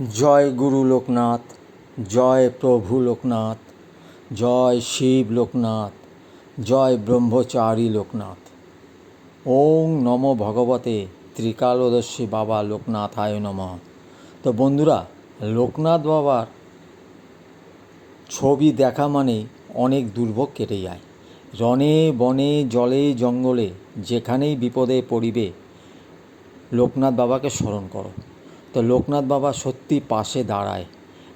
জয় গুরু লোকনাথ, জয় প্রভু লোকনাথ, জয় শিব লোকনাথ, জয় ব্রহ্মচারী লোকনাথ। ওং নম ভগবতে ত্রিকালদর্শী বাবা লোকনাথায় নমঃ। তো বন্ধুরা, লোকনাথ বাবার ছবি দেখা মানে অনেক দুর্ভোগ কেটে যায়। রনে বনে জলে জঙ্গলে যেখানেই বিপদে পড়িবে, লোকনাথ বাবাকে স্মরণ করো। তো লোকনাথ বাবা সত্যি পাশে দাঁড়ায়।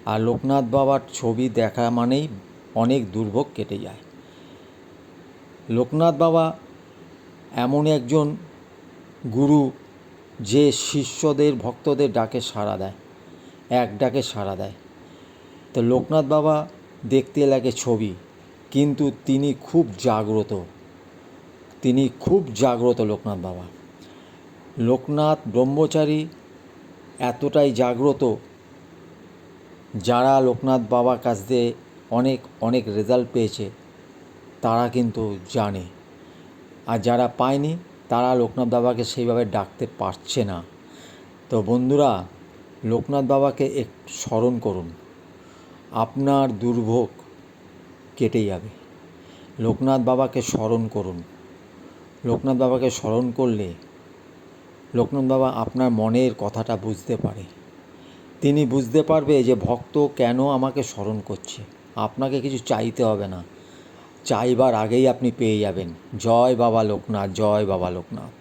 আর লোকনাথ বাবার ছবি দেখা মানেই অনেক দুর্ভোগ কেটে যায়। লোকনাথ বাবা এমন একজন গুরু যে শিষ্যদের, ভক্তদের ডাকে সাড়া দেয়, এক ডাকে সাড়া দেয়। তো লোকনাথ বাবা দেখতে লাগে ছবি, কিন্তু তিনি খুব জাগ্রত। তিনি খুব জাগ্রত লোকনাথ বাবা। লোকনাথ ব্রহ্মচারী এতটাই জাগ্রত, যারা লোকনাথ বাবার কাছ দিয়ে অনেক অনেক রেজাল্ট পেয়েছে, তারা কিন্তু জানে। আর যারা পায়নি, তারা লোকনাথ বাবাকে সেইভাবে ডাকতে পারছে না। তো বন্ধুরা, লোকনাথ বাবাকে এক, স্মরণ করুন। আপনার দুর্ভোগ কেটে যাবে। লোকনাথ বাবাকে স্মরণ করুন। লোকনাথ বাবাকে স্মরণ করলে লোকনাথ বাবা আপনার মনের কথাটা বুঝতে পারে। তিনি বুঝতে পারবে যে ভক্ত কেন আমাকে স্মরণ করছে। আপনাকে কিছু চাইতে হবে না। চাইবার আগেই আপনি পেয়ে যাবেন। জয় বাবা লোকনাথ, জয় বাবা লোকনাথ।